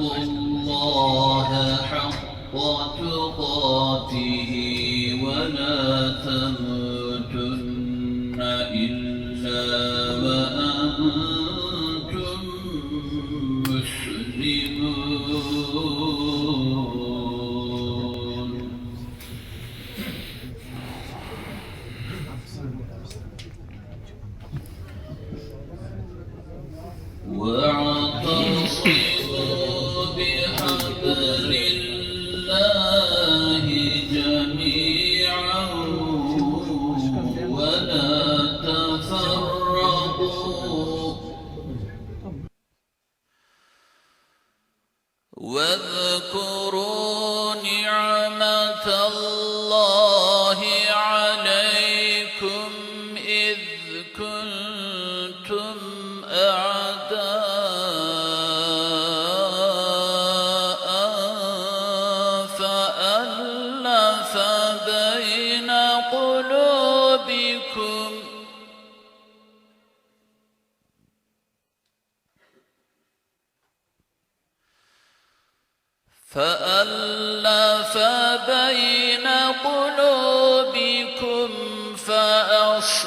واتقوا الله حق تقاته. فبين قلوبكم فأصبحتم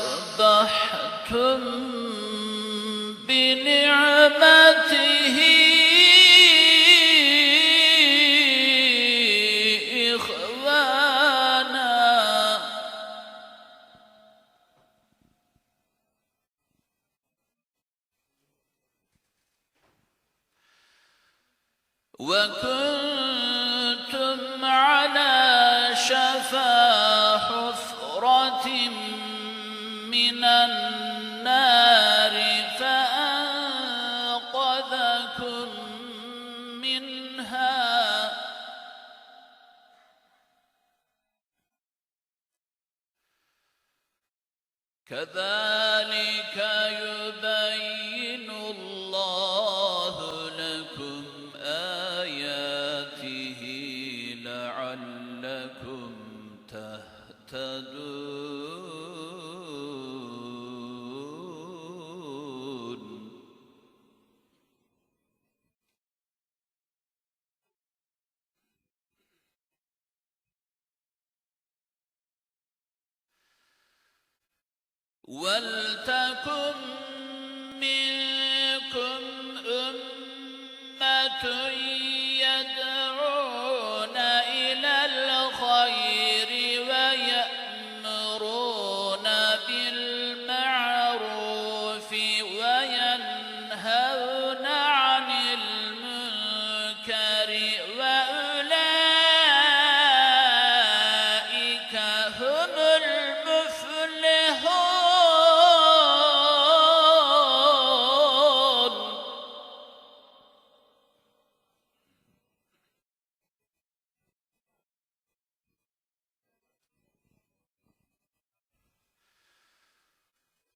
بنعمته إخوانا. وكن شفا حفرة من النار فأنقذكم منها. كذلك يبين الله لكم آياته لعلكم تهتدون ولتكن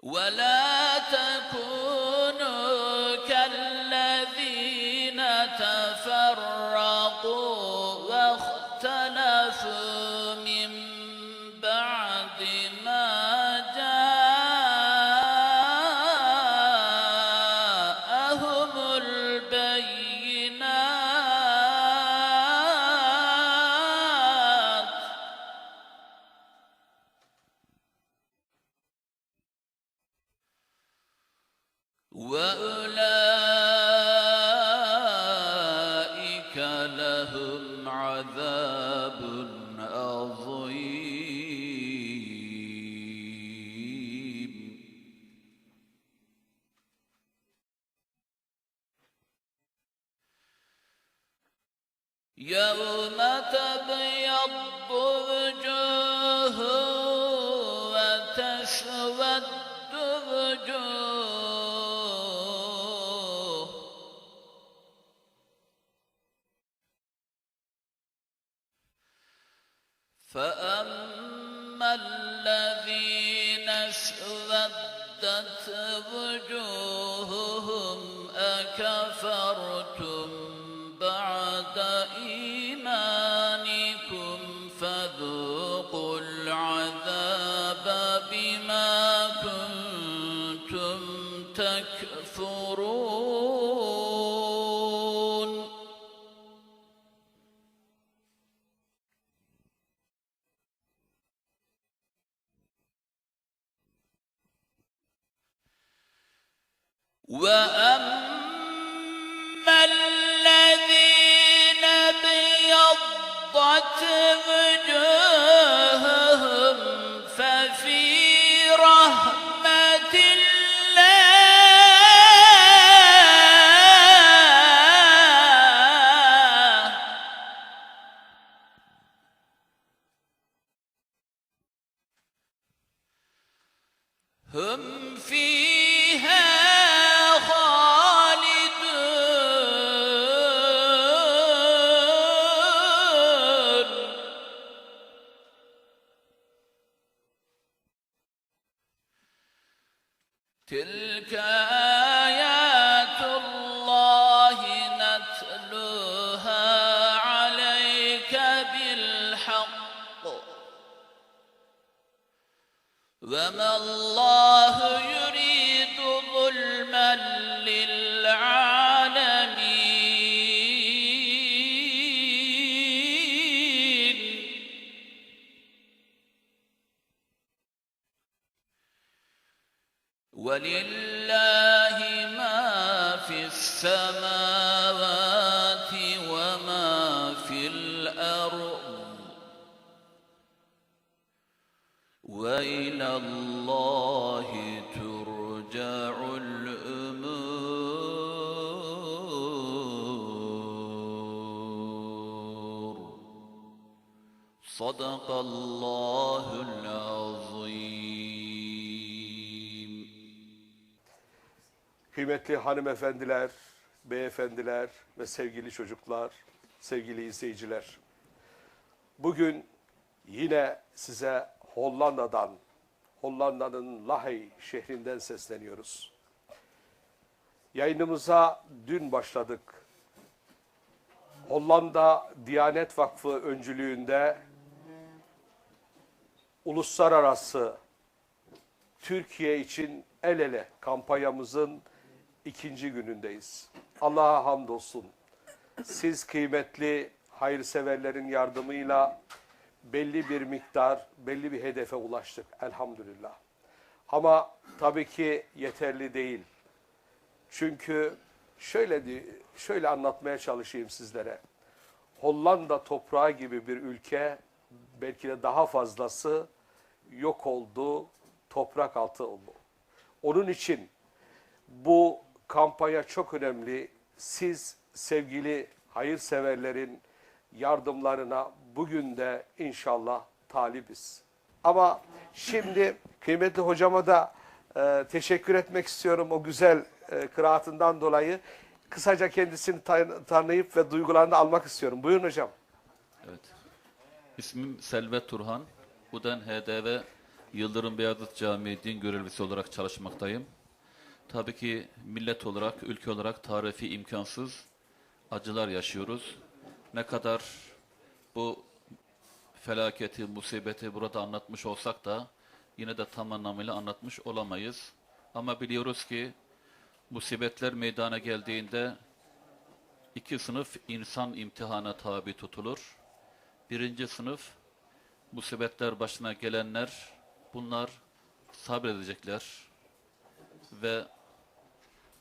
ولا أسودت وجوههم أكفرتم وأما الذين ابيضت وجوههم ففي رحمة الله هم فيها ولله ما في السماوات وما في الأرض. وإلى الله ترجع الأمور. صدق الله العظيم. Kıymetli hanımefendiler, beyefendiler ve sevgili çocuklar, sevgili izleyiciler. Bugün yine size Hollanda'dan, Hollanda'nın Lahey şehrinden sesleniyoruz. Yayınımıza dün başladık. Hollanda Diyanet Vakfı öncülüğünde uluslararası Türkiye için el ele kampanyamızın ikinci günündeyiz. Allah'a hamdolsun. Siz kıymetli hayırseverlerin yardımıyla belli bir miktar, belli bir hedefe ulaştık elhamdülillah. Ama tabii ki yeterli değil. Çünkü şöyle şöyle anlatmaya çalışayım sizlere. Hollanda toprağı gibi bir ülke belki de daha fazlası yok oldu, toprak altı oldu. Onun için bu kampanya çok önemli. Siz sevgili hayırseverlerin yardımlarına bugün de inşallah talibiz. Ama şimdi kıymetli hocama da e, teşekkür etmek istiyorum o güzel e, kıraatından dolayı. Kısaca kendisini tan- tanıyıp ve duygularını almak istiyorum. Buyurun hocam. Evet. İsmim Selvet Turhan. Uden HDV Yıldırım Beyazıt Camii din görevlisi olarak çalışmaktayım. Tabii ki millet olarak, ülke olarak tarifi imkansız acılar yaşıyoruz. Ne kadar bu felaketi, musibeti burada anlatmış olsak da yine de tam anlamıyla anlatmış olamayız. Ama biliyoruz ki musibetler meydana geldiğinde iki sınıf insan imtihana tabi tutulur. Birinci sınıf musibetler başına gelenler bunlar sabredecekler ve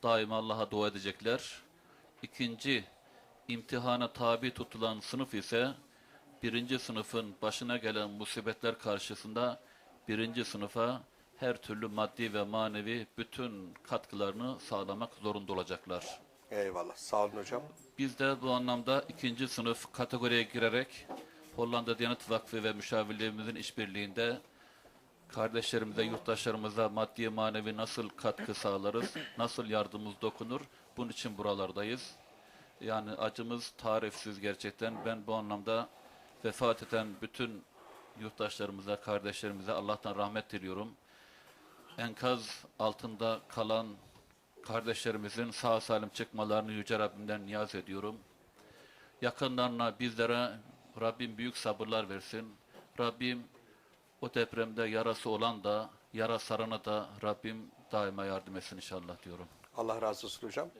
daima Allah'a dua edecekler. İkinci imtihana tabi tutulan sınıf ise birinci sınıfın başına gelen musibetler karşısında birinci sınıfa her türlü maddi ve manevi bütün katkılarını sağlamak zorunda olacaklar. Eyvallah. Sağ olun hocam. Biz de bu anlamda ikinci sınıf kategoriye girerek Hollanda Diyanet Vakfı ve müşavirlerimizin işbirliğinde kardeşlerimize, yurttaşlarımıza maddi manevi nasıl katkı sağlarız, nasıl yardımımız dokunur, bunun için buralardayız. Yani acımız tarifsiz gerçekten. Ben bu anlamda vefat eden bütün yurttaşlarımıza, kardeşlerimize Allah'tan rahmet diliyorum. Enkaz altında kalan kardeşlerimizin sağ salim çıkmalarını Yüce Rabbimden niyaz ediyorum. Yakınlarına, bizlere Rabbim büyük sabırlar versin. Rabbim o depremde yarası olan da, yara sarana da Rabbim daima yardım etsin inşallah diyorum. Allah razı olsun hocam.